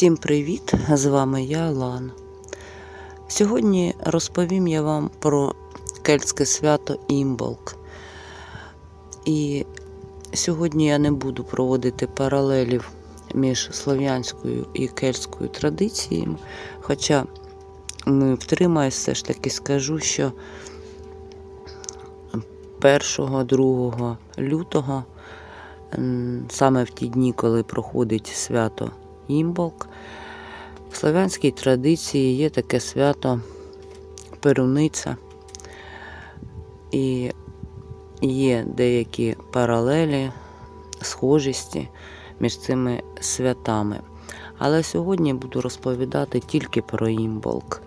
Всім привіт! З вами я Лан. Сьогодні розповім я вам про кельтське свято Імболк. І сьогодні я не буду проводити паралелів між слов'янською і кельтською традиціями, хоча ми втримаюсь, все ж таки скажу, що 1-2 лютого, саме в ті дні, коли проходить свято Імболк, в славянській традиції є таке свято Перуниця. І є деякі паралелі, схожісті між цими святами. Але сьогодні буду розповідати тільки про Імболк.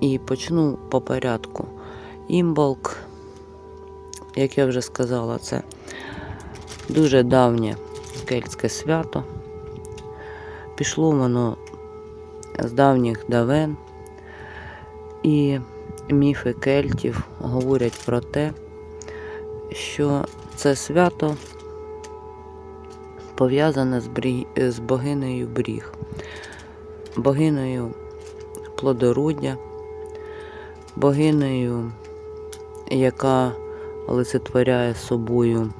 І почну по порядку. Імболк, як я вже сказала, це дуже давнє кельтське свято. Пішло воно з давніх давен, і міфи кельтів говорять про те, що це свято пов'язане з, богинею Бріг, богинею плодороддя, богинею, яка олицетворяє собою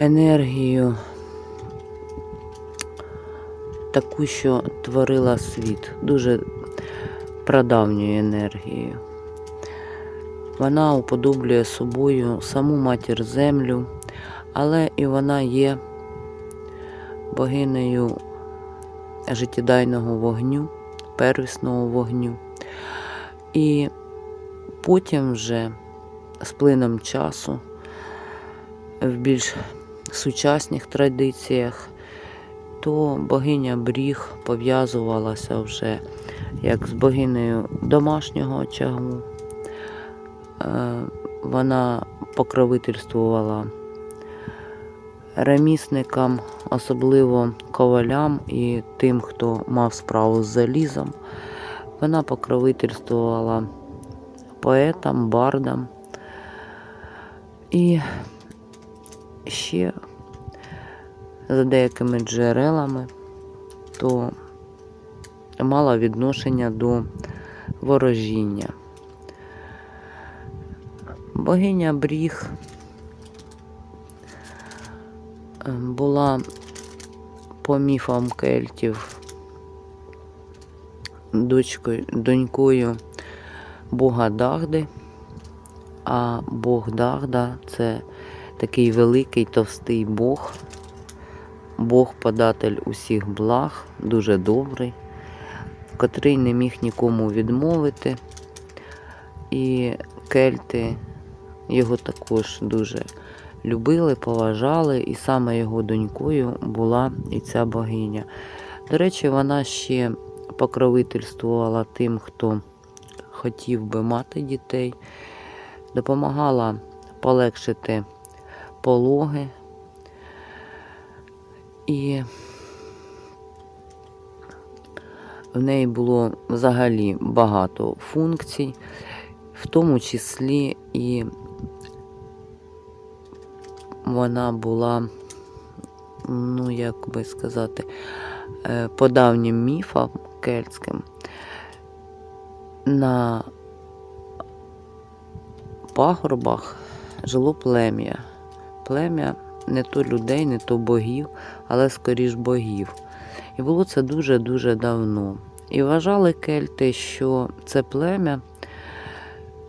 енергію таку, що творила світ, дуже прадавньою енергією. Вона уподоблює собою саму матір землю, але і вона є богинею життєдайного вогню, первісного вогню. І потім вже з плином часу в більш сучасних традиціях, то богиня Бріг пов'язувалася вже як з богинею домашнього очагу. Е, Вона покровительствувала ремісникам, особливо ковалям і тим, хто мав справу з залізом. Вона покровительствувала поетам, бардам. І ще за деякими джерелами, то мала відношення до ворожіння. Богиня Бріг е, була по міфам кельтів дочкою, донькою Бога Дагди, а Бог Дагда це такий великий товстий Бог, Бог податель усіх благ, дуже добрий, котрий не міг нікому відмовити. І кельти його також дуже любили, поважали, і саме його донькою була і ця богиня. До речі, вона ще покровительствувала тим, хто хотів би мати дітей, допомагала полегшити пологи. І в неї було взагалі багато функцій, в тому числі і вона була, ну, як би сказати, е, по давнім міфам кельтським на пагорбах жило плем'я. Плем'я не то людей, не то богів, але скоріш богів. І було це дуже-дуже давно. І вважали кельти, що це плем'я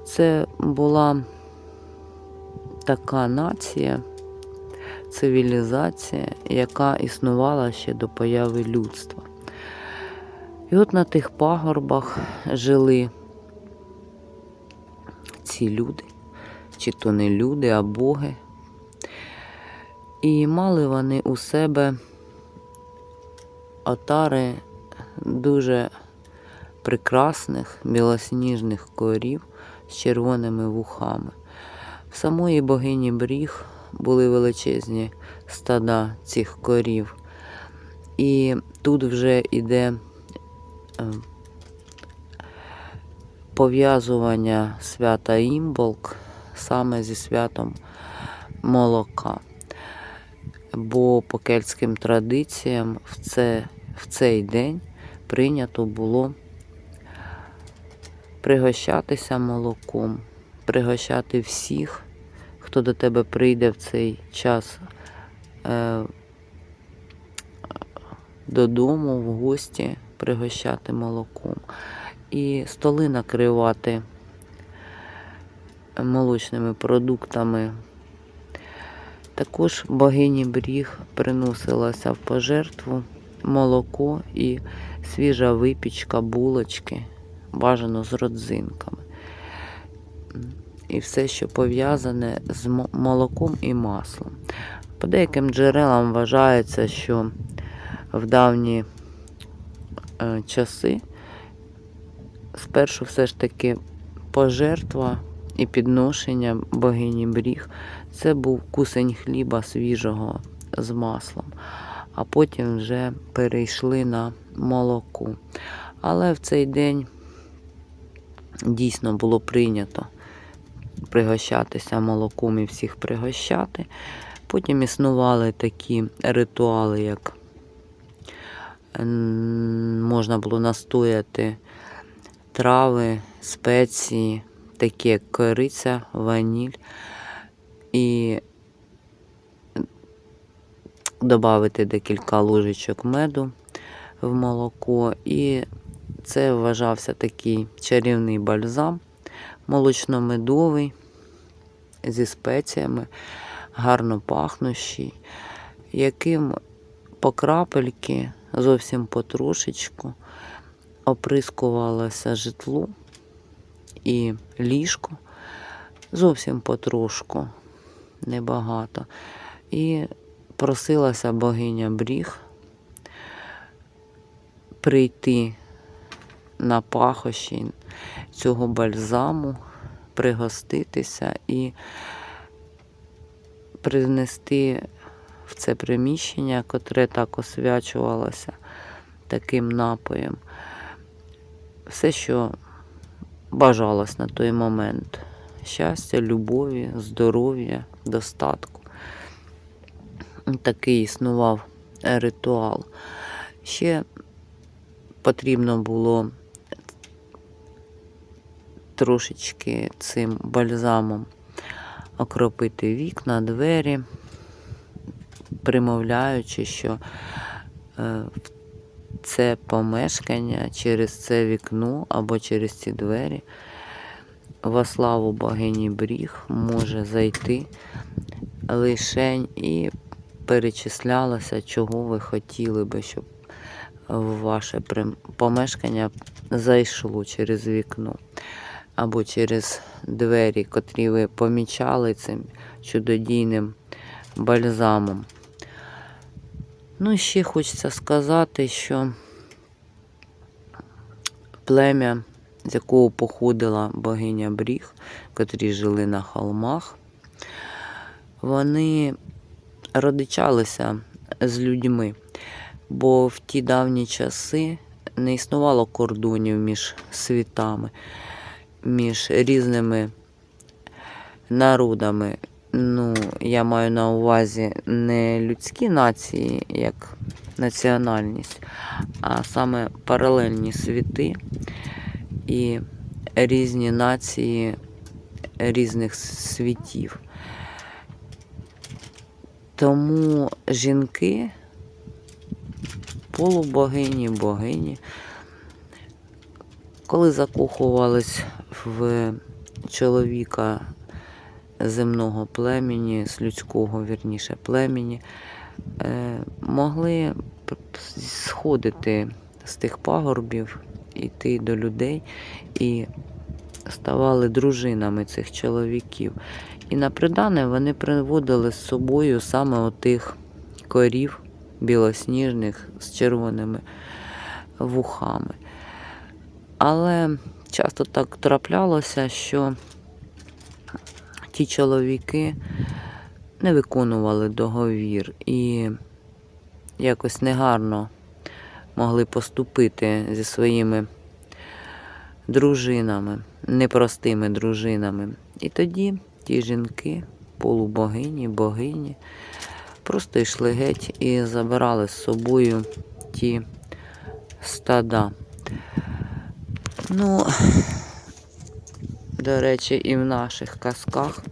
це була така нація, цивілізація, яка існувала ще до появи людства. І от на тих пагорбах жили ці люди, чи то не люди, а боги. І мали вони у себе отари дуже прекрасних білосніжних корів з червоними вухами. В самої богині Бріг були величезні стада цих корів. І тут вже йде е, пов'язування свята Імболк саме зі святом молока. Бо по кельтським традиціям в, це, в цей день прийнято було пригощатися молоком, пригощати всіх, хто до тебе прийде в цей час е, додому, в гості, пригощати молоком. І столи накривати молочними продуктами. Також богині Бріг приносилася в пожертву молоко і свіжа випічка, булочки, бажано з родзинками. І все, що пов'язане з молоком і маслом. По деяким джерелам вважається, що в давні е, часи спершу все ж таки пожертва і підношення богині Бріг це був кусень хліба свіжого з маслом, а потім вже перейшли на молоко. Але в цей день дійсно було прийнято пригощатися молоком і всіх пригощати. Потім існували такі ритуали, як можна було настояти трави, спеції, такі як кориця, ваніль, і додати декілька ложечок меду в молоко. І це вважався такий чарівний бальзам, молочно-медовий, зі спеціями, гарно пахнущий, яким по крапельки, зовсім потрошечку, оприскувалося житло і ліжко, зовсім потрошку, небагато. І просилася богиня Бріг прийти на пахощі цього бальзаму, пригоститися і принести в це приміщення, котре так освячувалося таким напоєм. Все, що бажалось на той момент. Щастя, любові, здоров'я, достатку. Такий існував ритуал. Ще потрібно було трошечки цим бальзамом окропити вікна, двері, примовляючи, що е, в це помешкання через це вікно або через ці двері во славу богині Бріг може зайти лишень і перечислялося, чого ви хотіли би, щоб в ваше помешкання зайшло через вікно або через двері, котрі ви помічали цим чудодійним бальзамом. Ну, ще хочеться сказати, що плем'я, з якого походила богиня Бріг, котрі жили на холмах, вони родичалися з людьми, бо в ті давні часи не існувало кордонів між світами, між різними народами. Ну, я маю на увазі не людські нації, як національність, а саме паралельні світи і різні нації різних світів. Тому жінки, полубогині, богині, коли закохувались в чоловіка земного племені, з людського, вірніше, племені, е, могли сходити з тих пагорбів, йти до людей і ставали дружинами цих чоловіків. І на придане вони приводили з собою саме отих корів білосніжних з червоними вухами. Але часто так траплялося, що ті чоловіки не виконували договір і якось негарно могли поступити зі своїми дружинами, непростими дружинами. І тоді ті жінки, полубогині, богині, просто йшли геть і забирали з собою ті стада. Ну, до речі, і в наших казках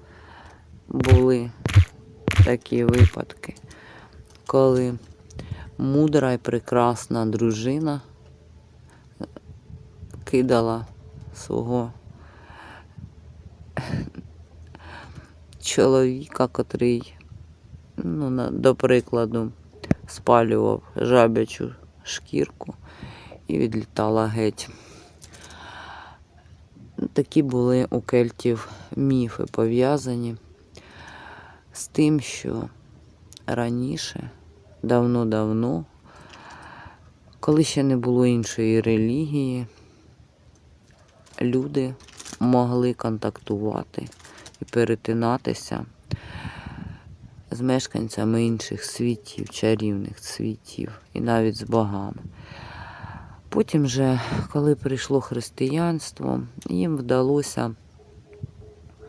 були такі випадки, коли мудра і прекрасна дружина кидала свого чоловіка, котрий, ну, до прикладу, спалював жабячу шкірку і відлітала геть. Такі були у кельтів міфи пов'язані з тим, що раніше, давно-давно, коли ще не було іншої релігії, люди могли контактувати і перетинатися з мешканцями інших світів, чарівних світів і навіть з богами. Потім же, коли прийшло християнство, їм вдалося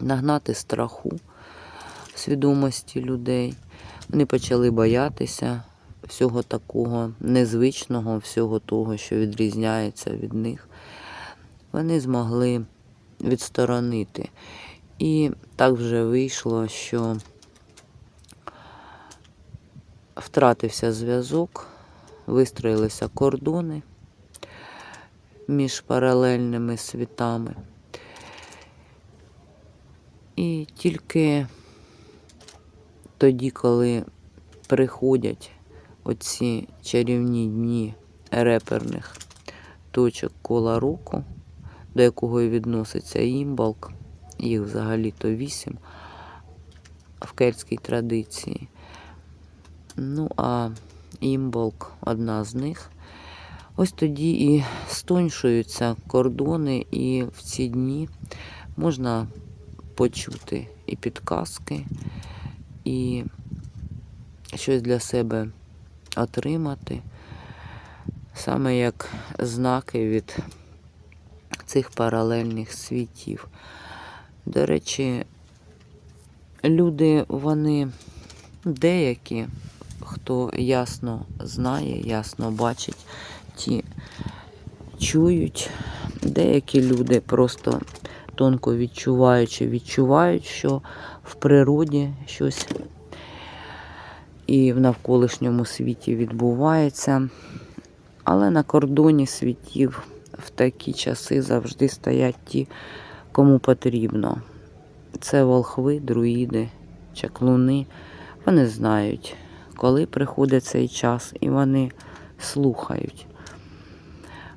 нагнати страху в свідомості людей. Вони почали боятися всього такого незвичного, всього того, що відрізняється від них. Вони змогли відсторонити. І так вже вийшло, що втратився зв'язок, вистроїлися кордони між паралельними світами. І тільки тоді, коли приходять оці чарівні дні реперних точок кола року, до якого і відноситься імбалк, їх взагалі-то вісім в кельтській традиції. Ну, а імбалк одна з них. Ось тоді і стоншуються кордони, і в ці дні можна почути і підказки, і щось для себе отримати, саме як знаки від цих паралельних світів. До речі, люди, вони деякі, хто ясно знає, ясно бачить, ті чують. Деякі люди просто тонко відчуваючи, відчувають, що в природі щось і в навколишньому світі відбувається. Але на кордоні світів в такі часи завжди стоять ті, кому потрібно. Це волхви, друїди, чаклуни. Вони знають, коли приходить цей час, і вони слухають.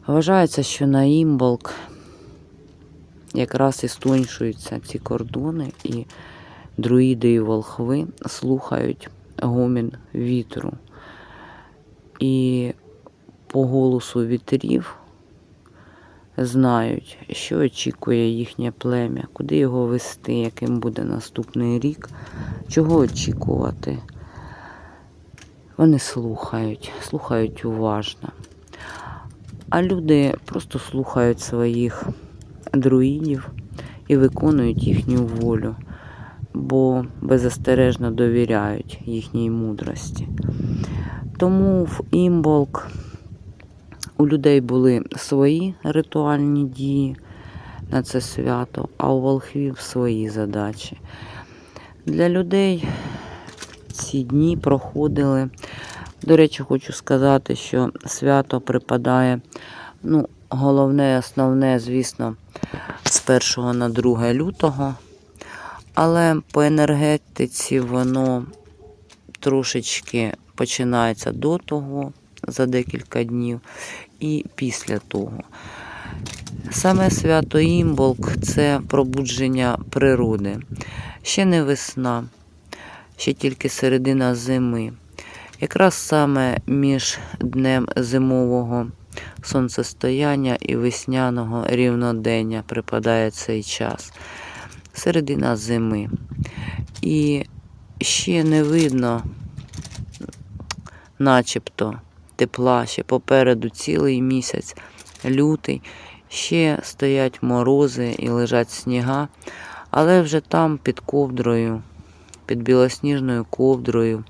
Вважається, що на імболк якраз і стоншуються ці кордони, і друїди і волхви слухають гомін вітру. І по голосу вітрів знають, що очікує їхнє плем'я, куди його вести, яким буде наступний рік, чого очікувати. Вони слухають, слухають уважно. А люди просто слухають своїх друїдів і виконують їхню волю, бо беззастережно довіряють їхній мудрості. Тому в імболк у людей були свої ритуальні дії на це свято, а у волхвів свої задачі. Для людей ці дні проходили. До речі, хочу сказати, що свято припадає, ну, головне, основне, звісно, з 1 на 2 лютого. Але по енергетиці воно трошечки починається до того, за декілька днів, і після того. Саме свято Імболк це пробудження природи. Ще не весна, ще тільки середина зими. Якраз саме між днем зимового сонцестояння і весняного рівнодення припадає цей час. Середина зими. І ще не видно, начебто, тепла, ще попереду цілий місяць, лютий, ще стоять морози і лежать сніга, але вже там під ковдрою, під білосніжною ковдрою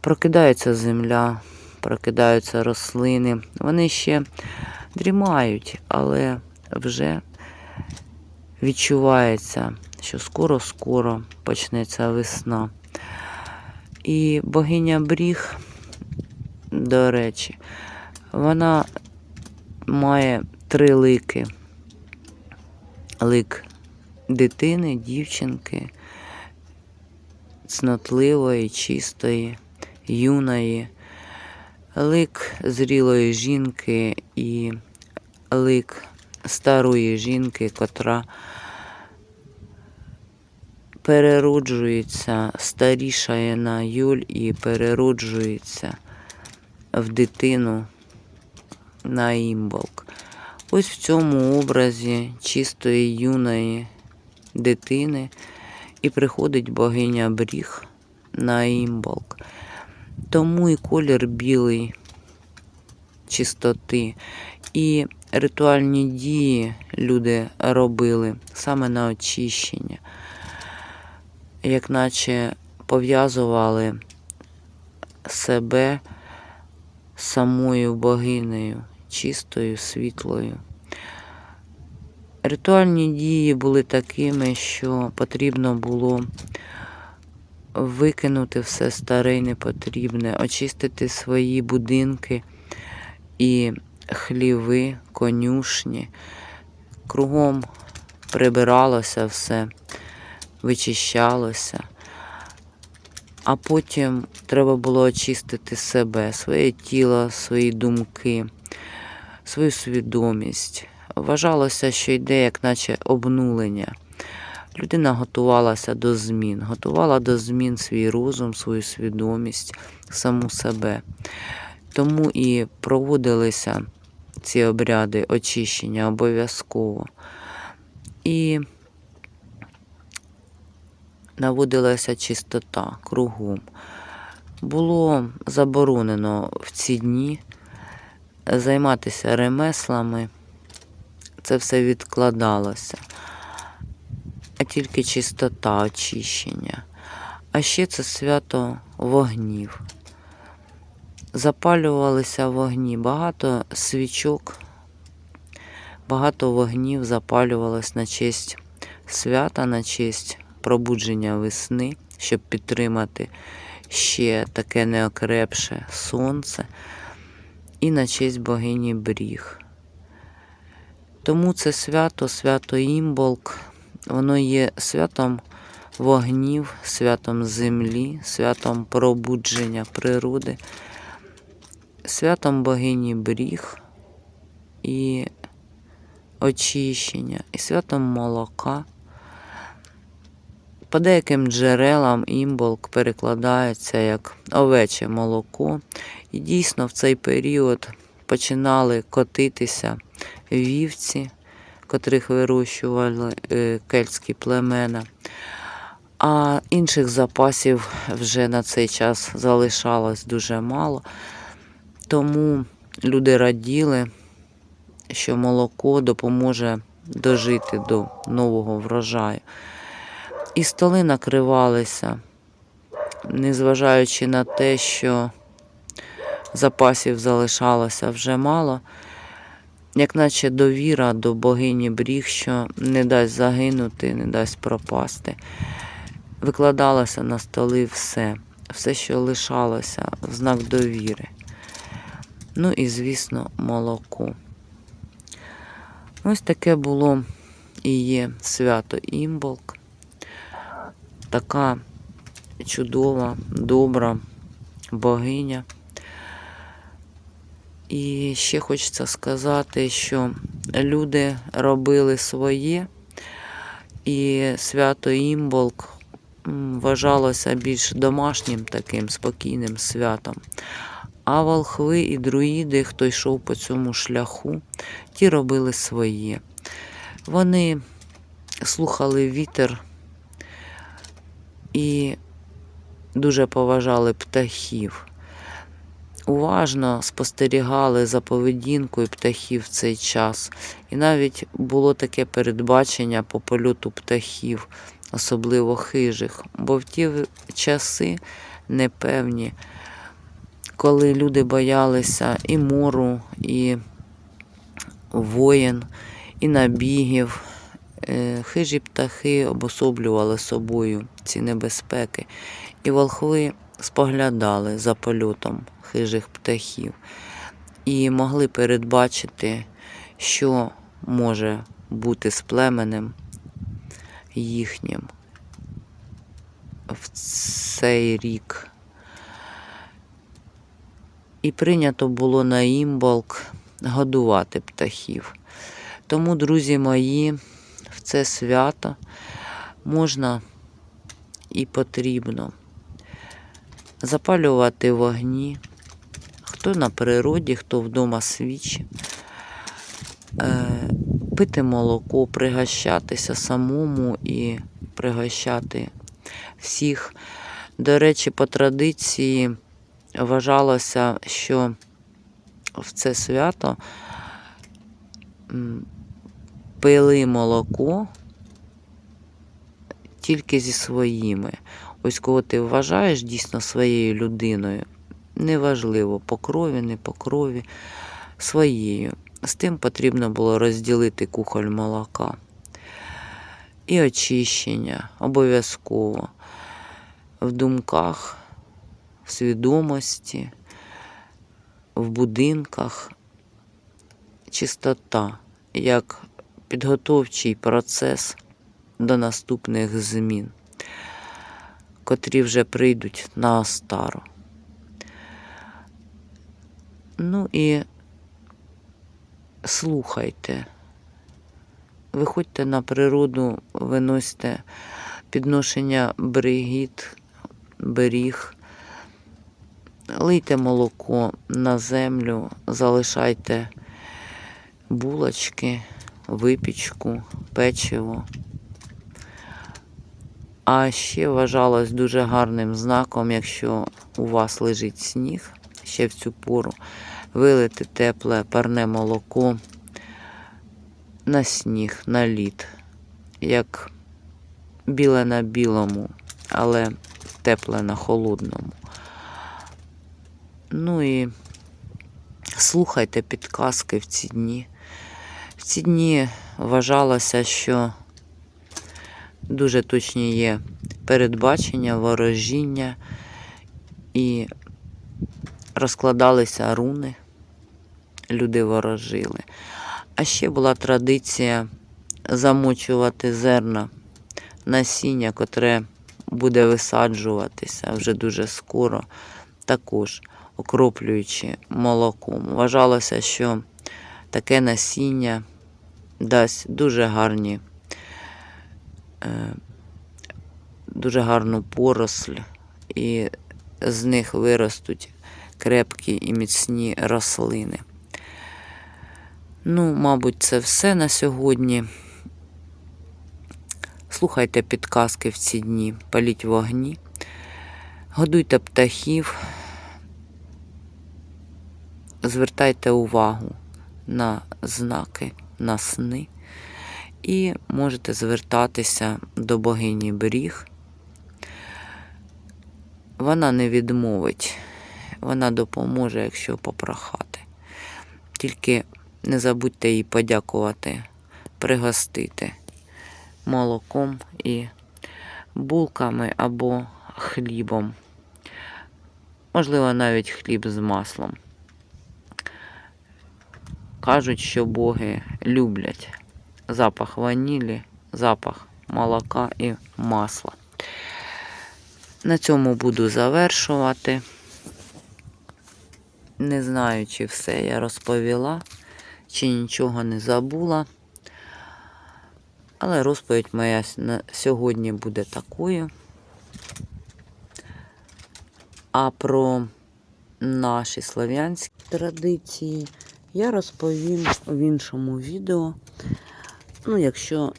Прокидається земля, прокидаються рослини. Вони ще дрімають, але вже відчувається, що скоро-скоро почнеться весна. І богиня Бріг, до речі, вона має три лики. Лик дитини, дівчинки, цнотливої, чистої, юної, лик зрілої жінки і лик старої жінки, котра перероджується, старішає на юль і перероджується в дитину на імболк. Ось в цьому образі чистої юної дитини і приходить богиня Бріг на імболк. Тому і колір білий чистоти. І ритуальні дії люди робили саме на очищення, як наче пов'язували себе самою богинею, чистою, світлою. Ритуальні дії були такими, що потрібно було викинути все старе і непотрібне, очистити свої будинки і хліви, конюшні. Кругом прибиралося все, вичищалося. А потім треба було очистити себе, своє тіло, свої думки, свою свідомість. Вважалося, що йде, як наче обнулення. Людина готувалася до змін, готувала до змін свій розум, свою свідомість, саму себе. Тому і проводилися ці обряди очищення обов'язково. І наводилася чистота кругом. Було заборонено в ці дні займатися ремеслами, це все відкладалося, тільки чистота, очищення. А ще це свято вогнів. Запалювалися вогні, багато свічок, багато вогнів запалювалось на честь свята, на честь пробудження весни, щоб підтримати ще таке неокрепше сонце і на честь богині Бріг. Тому це свято, свято Імболк, воно є святом вогнів, святом землі, святом пробудження природи, святом богині Бріг і очищення, і святом молока. По деяким джерелам імболк перекладається як овече молоко. І дійсно в цей період починали котитися вівці, котрих вирощували е, кельтські племена. А інших запасів вже на цей час залишалось дуже мало. Тому люди раділи, що молоко допоможе дожити до нового врожаю. І столи накривалися, незважаючи на те, що запасів залишалося вже мало, як наче довіра до богині Бріг, що не дасть загинути, не дасть пропасти. Викладалося на столи все, все, що лишалося, в знак довіри. Ну і, звісно, молоко. Ось таке було і є свято Імболк. Така чудова, добра богиня. І ще хочеться сказати, що люди робили своє, і свято Імболк вважалося більш домашнім таким спокійним святом. А волхви і друїди, хто йшов по цьому шляху, ті робили своє. Вони слухали вітер і дуже поважали птахів. Уважно спостерігали за поведінкою птахів в цей час. І навіть було таке передбачення по польоту птахів, особливо хижих, бо в ті часи непевні коли люди боялися і мору, і воєн, і набігів. Е, Хижі птахи обособлювали собою ці небезпеки, і волхви споглядали за польотом хижих птахів і могли передбачити, що може бути з племенем їхнім в цей рік. І прийнято було на імболк годувати птахів. Тому, друзі мої, в це свято можна і потрібно запалювати вогні, хто на природі, хто вдома свічі, е, пити молоко, пригощатися самому і пригощати всіх. До речі, по традиції вважалося, що в це свято пили молоко тільки зі своїми. Ось кого ти вважаєш дійсно своєю людиною, неважливо, по крові, не по крові, своєю. З тим потрібно було розділити кухоль молока. І очищення обов'язково в думках, в свідомості, в будинках. Чистота як підготовчий процес до наступних змін, котрі вже прийдуть на Астару. Ну і слухайте, виходьте на природу, виносьте підношення бригіт, беріг, лийте молоко на землю, залишайте булочки, випічку, печиво. А ще вважалось дуже гарним знаком, якщо у вас лежить сніг ще в цю пору, вилити тепле парне молоко на сніг, на лід, як біле на білому, але тепле на холодному. Ну і слухайте підказки в ці дні. В ці дні вважалося, що дуже точні є передбачення, ворожіння і розкладалися руни, люди ворожили. А ще була традиція замочувати зерна насіння, котре буде висаджуватися вже дуже скоро, також окроплюючи молоком. Вважалося, що таке насіння дасть дуже гарні, е, дуже гарну поросль, і з них виростуть крепкі і міцні рослини. Ну, мабуть, це все на сьогодні. Слухайте підказки в ці дні, паліть вогні, годуйте птахів, звертайте увагу на знаки, на сни і можете звертатися до богині Бріг. Вона не відмовить, вона допоможе, якщо попрохати. Тільки не забудьте їй подякувати, пригостити молоком і булками або хлібом. Можливо, навіть хліб з маслом. Кажуть, що боги люблять запах ванілі, запах молока і масла. На цьому буду завершувати. Не знаю, чи все я розповіла, чи нічого не забула. Але розповідь моя на сьогодні буде такою. А про наші слав'янські традиції я розповім в іншому відео. Ну, якщо,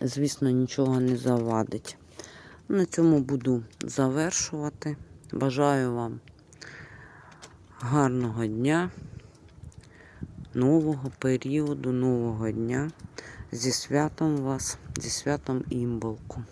звісно, нічого не завадить. На цьому буду завершувати. Бажаю вам гарного дня, нового періоду, нового дня. Зі святом вас, зі святом імболку.